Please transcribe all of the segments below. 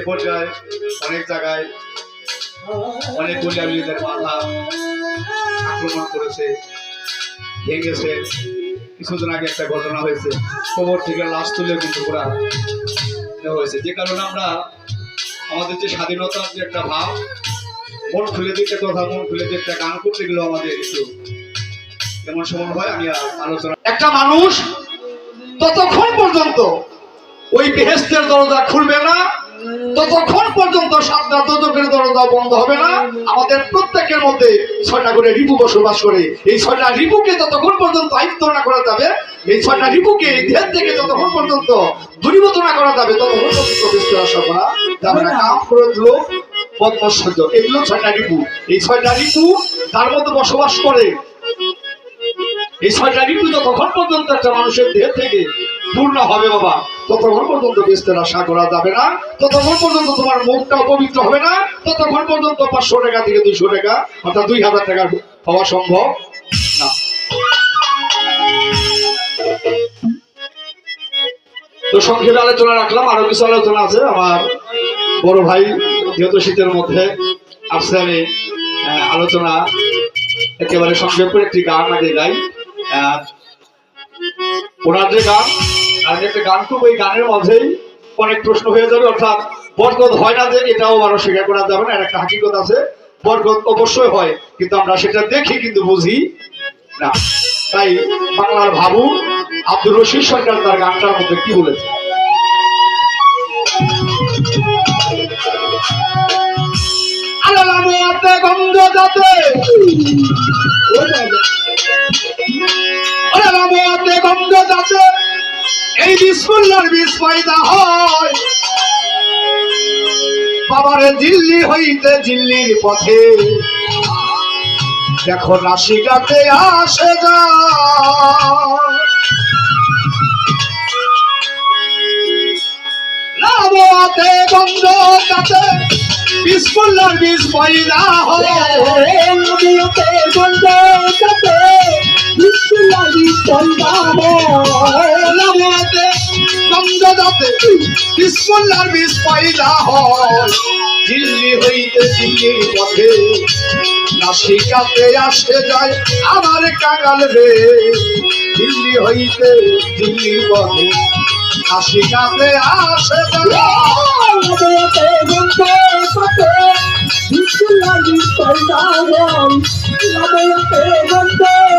এ পর্যায়ে অনেক জায়গায় অনেক আক্রমণ করেছে, ভেঙেছে। কিছুদিন আগে একটা ঘটনা হয়েছে। থেকে লাশ তুলে কিন্তু ওরা হয়েছে। যে কারণে আমরা আমাদের যে স্বাধীনতার যে একটা ভাব, মন খুলে দিতে কথা, মন খুলে দিয়ে একটা গান করতে গেলেও আমাদের একটু এমন সময় হয়, আমি আলোচনা একটা মানুষ ততক্ষণ পর্যন্ত ওই বেহেস্তের দরজা খুলবে না ততক্ষণ পর্যন্ত সাতটা দোজকের দরজা বন্ধ হবে না। আমাদের প্রত্যেকের মধ্যে ছয়টা করে রিপু বসবাস করে। এই ছয়টা রিপুকে যতক্ষণ পর্যন্ত আয়ত্ত না করা যাবে। এই ছয়টা রিপুকে এই দেহ থেকে যতক্ষণ পর্যন্ত দূরীভূত না করা যাবে। ততক্ষণ পর্যন্ত বেস্তের আশা করা যাবে না কাম করে লোক, পদ্মসজ্জ। এগুলো ছয়টা রিপু। এই ছয়টা রিপু তার মধ্যে বসবাস করে। এই ছয়টা ঋতু যতক্ষণ পর্যন্ত একটা মানুষের দেহ থেকে পূর্ণ হবে বাবা। ততক্ষণ পর্যন্ত বেস্তের আশা করা যাবে না। ততক্ষণ পর্যন্ত তোমার মুখটা পবিত্র হবে না। ততক্ষণ পর্যন্ত পাঁচশো টাকা থেকে দুইশো টাকা, অর্থাৎ দুই হাজার টাকা হওয়া সম্ভব না। তো সংক্ষেপে আলোচনা রাখলাম। আরও কিছু আলোচনা আছে। আমার বড় ভাই, যেহেতু শীতের মধ্যে আসছে, আমি আলোচনা একেবারে সংক্ষেপ করে একটি গান আগে গাই। ওনার যে গান আর একটা গান খুব ওই গানের মাঝেই অনেক প্রশ্ন হয়ে যাবে, অর্থাৎ বরকত হয় না যে এটাও আরও স্বীকার করা যাবে না একটা হাকিকত আছে। বরকত অবশ্যই হয়, কিন্তু আমরা সেটা দেখি, কিন্তু বুঝি না। তাই বাংলার ভাবু আব্দুর রশিদ সরকার তার গানটার মধ্যে কি বলেছে? আলালামতে গন্ধ যাতে। এই বিসমুল্লার বিষ পয়দা হয়। বাবারে দিল্লি হইতে দিল্লির পথে। দেখো নাসিকাতে আসে যা নামতে গন্ধ যাতে বিসমুল্লার বিষ পয়দা হয়। যাতে বিসমুল্লার বিষ পয়দা হয়। দিল্লি হইতে দিল্লির পথে নাসিকাতে আসে যায় আমার কাঙাল রে। দিল্লি হইতে দিল্লির পথে নাসিকাতে আসে যায়।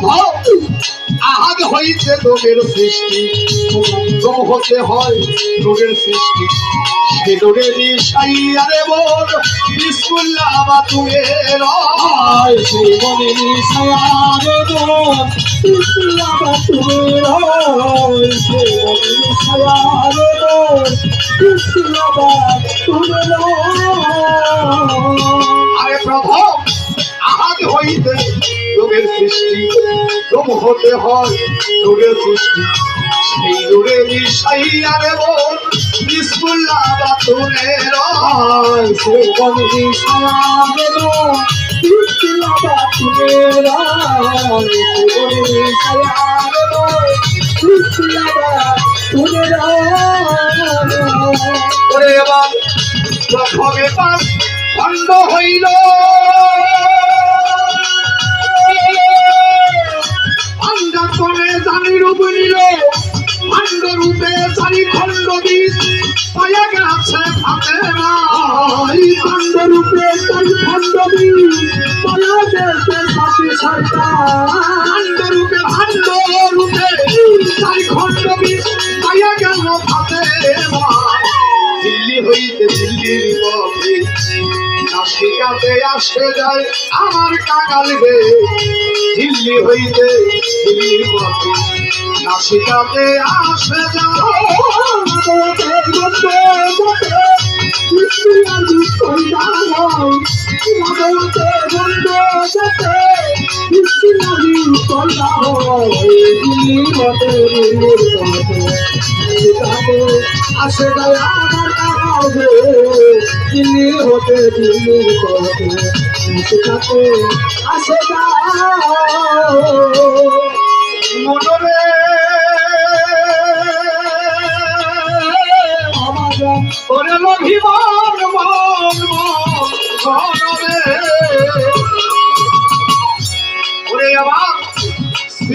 আরে আহাদ হইতে রোগের সৃষ্টি। রোগ হতে হয় রোগের সৃষ্টি। সে রোগেরই সাই আরে বল, বিসমুল্লাহ বা তুয়ে নিশায়ারে মন ইসলামা তুমি রয় সেই মনে তুমি রয় আরে প্রভু আহাদ হইতে রোগের সৃষ্টি। রোগ হতে হয় রোগের সৃষ্টি। সেই রোগে মিশাই আরে বল বিসমুল্লাহ বা তুলে আয়। সেই নিশায়ারে ইসলামা তুমি রয় প্রথমে পাশ খণ্ড হইল। আন্দাতনে জানি রূপ নিল। খণ্ড রূপে চারি খণ্ড পায়া গেল ফাতে নাই নাসিকাতে আসে যায় আমার কাঙাল রে দিল্লি হইতে দিল্লি পথে নাসিকাতে আসে যায় নবতে আসে গায় আমার হতে দিল্লি পথে সেটাতে আসে মনরে ওরে লভিমান মন মন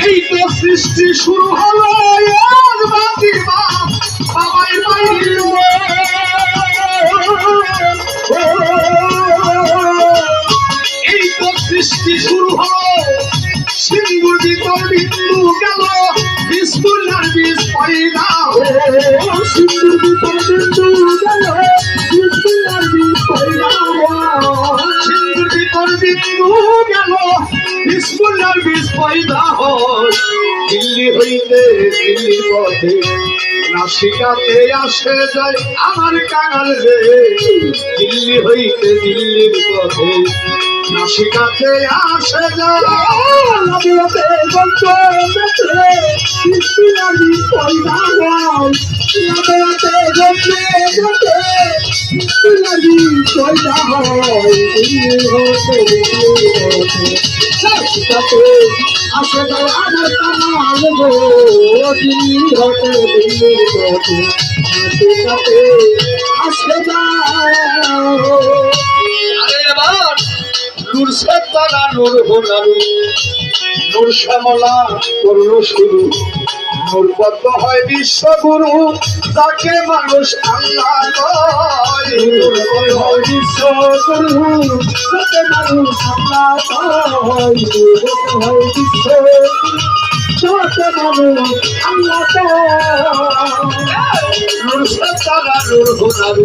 এই তো সৃষ্টি শুরু হলো বাবাই পাইল এই তো সৃষ্টি শুরু হলো, সিন্ধু ভিতর বিন্দু গেল বিস্কুলার বীজ পয়দা সিন্ধুর ভিতর বিন্দু গেল বিস্কুলার বীজ পয়দা হয়। দিল্লি হইতে দিল্লির পথে নাসিকাতে আসে যায় আমার কাঙাল রে। দিল্লি হইতে দিল্লির পথে নাসিকাতে আসে যায়। বিস্কুলার বীজ পয়দা নবতে গল্প মেতে বিস্কুলার বীজ পয়দা দিল্লি হতে দিল্লি হতে সাথে আসে যায় আমার কামাল গো দিল্লি হতে দিল্লি হতে সাথে আসে আরে এবার নূর সেদ্দানা নূর হোনারু শুরু। নূর পদ্ম হয় বিশ্বগুরু তাকে মানুষ আল্লাহ কয়। পদ্ম হয় বিশ্বগুরু সতে মানুষ আল্লাহ হয় হয় আল্লাহ নূর সেদ্দানা নূর হোনারু।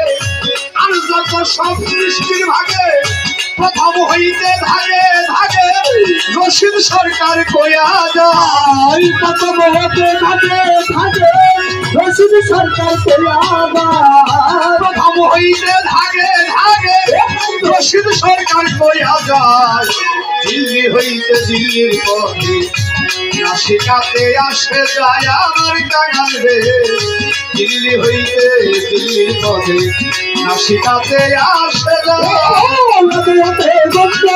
যত সব সৃষ্টির ভাগে, প্রথম হইতে ভাগে ভাগে রশিদ সরকার কয়া যায় কত মহতে থাকে থাকে রশিদ সরকার প্রথম হইতে ভাগে ভাগে রশিদ সরকার কয়া যায়। দিল্লি হইতে দিল্লির পথে নাসিকাতে আসে যায় আমার কাঙাল রে দিল্লি হইতে দিল্লির পথে নাসিকাতে আসে যায় নবতে গতে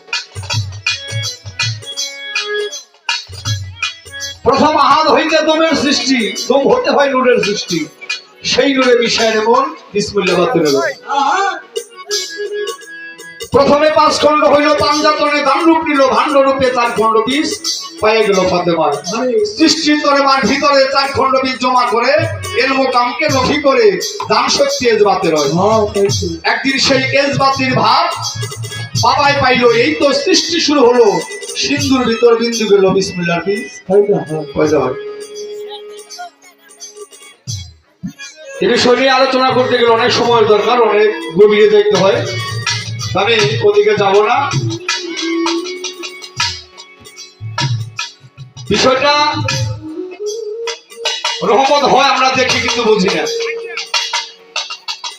প্রথম আহাদ হইতে দমের সৃষ্টি দম হতে হয় নুরের সৃষ্টি। সেই নুরে মিশায় এমন বিসমুল্লাহ প্রথমে পাঁচ খণ্ড হইল পাঞ্জাতনে দান রূপ নিল ভাণ্ড রূপে চার খণ্ড বীজ পায়ে গেল ফাতেমার সৃষ্টির তরে মার ভিতরে চার খণ্ড বীজ জমা করে এর মোকামকে নফি করে দান শক্তি এজবাতে রয়। হ্যাঁ একদিন সেই এজবাতির ভাব বাবাই পাইলো এই তো সৃষ্টি শুরু হলো। সিন্ধুর ভিতর বিন্দু গেল, বিসমিল্লাহ তাই তো হ্যাঁ। বিষয় নিয়ে আলোচনা করতে গেলে অনেক সময় দরকার, অনেক গভীরে দেখতে হয়। আমি ওদিকে যাব না। বিষয়টা রহমত হয় আমরা দেখি, কিন্তু বুঝি না।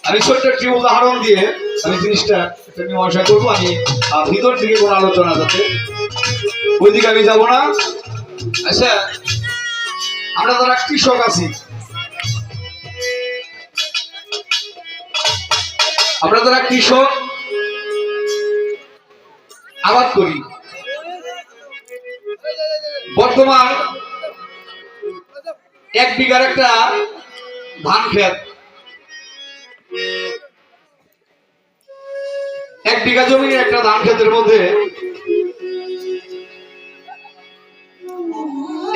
আমি ছোট্ট একটি উদাহরণ দিয়ে আমি জিনিসটা একটা মীমাংসা করব। আমি ভিতর থেকে কোনো আলোচনা যাতে ওইদিকে আমি যাব না। আচ্ছা আমরা যারা কৃষক আছি, আমরা যারা কৃষক, আবাদ করি। বর্তমান এক বিঘার একটা ধান ক্ষেত এক বিঘা জমির একটা ধান ক্ষেতের মধ্যে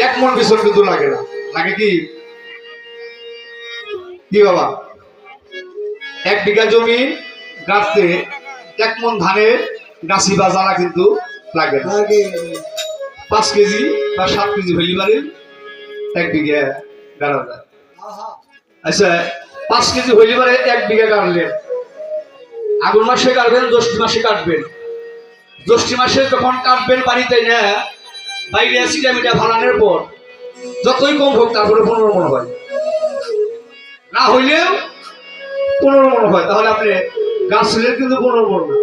এক মন বিছন কিন্তু লাগে না। লাগে কি? কি বাবা? এক বিঘা জমি গাছতে এক মন ধানের গাছি বা জ্বালা কিন্তু লাগে না। পাঁচ কেজি বা সাত কেজি পারে এক বিঘা গাড়া যায়। আচ্ছা পাঁচ কেজি হইলি পারে এক বিঘা গাড়লেন আগুন মাসে কাটবেন জ্যৈষ্ঠ মাসে কাটবেন। জ্যৈষ্ঠ মাসে যখন কাটবেন বাড়িতে না বাইরে সিটা মিটা ফালানোর পর যতই কম হোক তারপরে পনেরো মনে হয়। না হইলেও পনেরো মনে হয়, তাহলে আপনি গাছ ছিলেন কিন্তু পনেরো মন না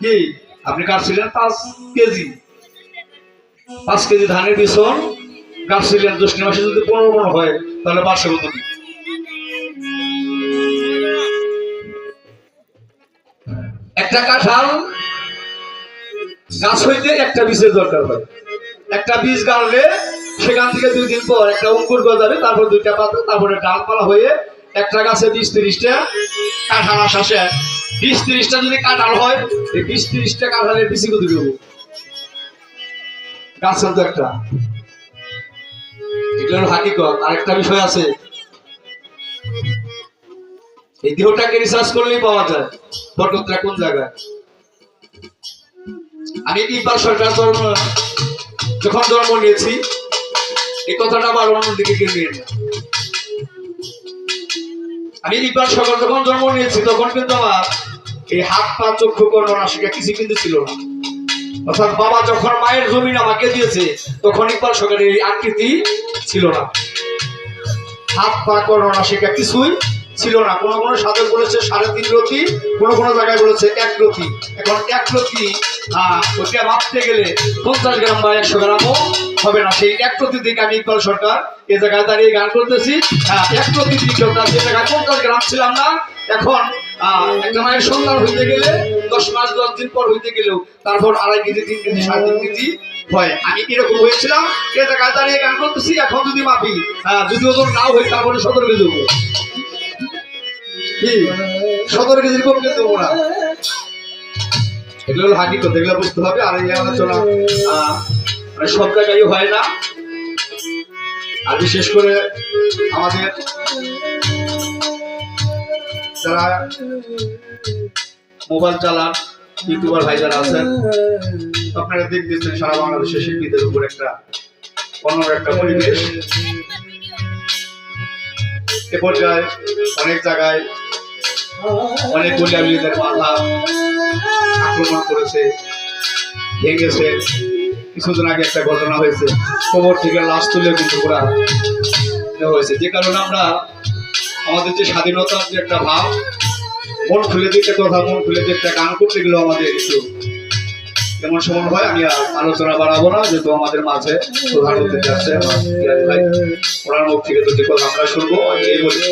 কি? আপনি কাটছিলেন পাঁচ কেজি। পাঁচ কেজি ধানের বিছন কাটছিলেন জ্যৈষ্ঠ মাসে যদি পনেরো মন হয়, তাহলে পাঁচশো কত কি একটা কাঁঠাল গাছ হইতে একটা বীজের দরকার হয়। একটা বীজ গাড়লে সেখান থেকে দুই দিন পর একটা অঙ্কুর গজাবে, তারপর দুইটা পাতা, তারপরে ডালপালা হয়ে একটা গাছে বিশ তিরিশটা কাঁঠাল আসা বিশ তিরিশটা যদি কাঁঠাল হয়, এই বিশ তিরিশটা কাঁঠালের বেশি কত দেবো? গাছ তো একটা। এগুলোর হাকিকত। আরেকটা বিষয় আছে। এই দেহটাকে রিসার্চ করলেই পাওয়া যায়। বরকতরা কোন জায়গায়? আমি ইকবাল সরকার যখন জন্ম নিয়েছি, এই কথাটা আবার অন্যদিকে নিয়ে না আমি ইকবাল সরকার যখন জন্ম নিয়েছি, তখন কিন্তু আমার এই হাত পা, চক্ষু কর্ণ নাসিকা কিছু কিন্তু ছিল না। অর্থাৎ বাবা যখন মায়ের জমিন আমাকে দিয়েছে, তখন ইকবাল সরকারের এই আকৃতি ছিল না। হাত পা কর্ণ নাসিকা কিছুই ছিল না। কোনো কোনো সাধক বলেছে সাড়ে তিন রতি কোনো কোনো জায়গায় বলেছে এক রতি। এখন এক আহ, ওইটা মাপতে গেলে পঞ্চাশ গ্রাম বা একশো গ্রামও হবে না। সেই এক রতি থেকে আমি ইকবাল সরকার এ জায়গায় দাঁড়িয়ে গান করতেছি। এক রতি দ্বিতীয়টা যে জায়গায় পঞ্চাশ গ্রাম ছিলাম না এখন একটা মায়ের সন্তান হইতে গেলে দশ মাস দশ দিন পর হইতে গেলেও তারপর আড়াই কেজি তিন কেজি সাড়ে তিন কেজি হয়। আমি এরকম হয়েছিলাম এ জায়গায় দাঁড়িয়ে গান করতেছি এখন যদি মাপি যদি ওজন নাও হই তারপরে সতেরো কেজি সতেরো কেজির কম এগুলো হাকিকত, এগুলো বুঝতে হবে, আর এই আলোচনা মানে সব জায়গায় হয় না। আর বিশেষ করে আমাদের যারা মোবাইল চালান, ইউটিউবার ভাই যারা আছেন, আপনারা দেখতেছেন সারা বাংলাদেশের শিল্পীদের উপর একটা অন্য একটা পরিবেশ। এ অনেক জায়গায় অনেক গোলিয়াবিলিদের মাথা আক্রমণ করেছে, ভেঙেছে। কিছুদিন আগে একটা ঘটনা হয়েছে। কোমর থেকে লাশ তুলে কিন্তু ওরা হয়েছে। যে কারণে আমরা আমাদের যে স্বাধীনতার যে একটা ভাব, মন খুলে দিতে কথা, মন খুলে একটা গান করতে গেলেও আমাদের একটু যেমন সময় হয়, আমি আলোচনা বাড়াবো না, যেহেতু আমাদের মাঝে প্রধান যাচ্ছে আমার ভাই। ওনার মুখ থেকে দুটি কথা আমরা শুনব, এই বলি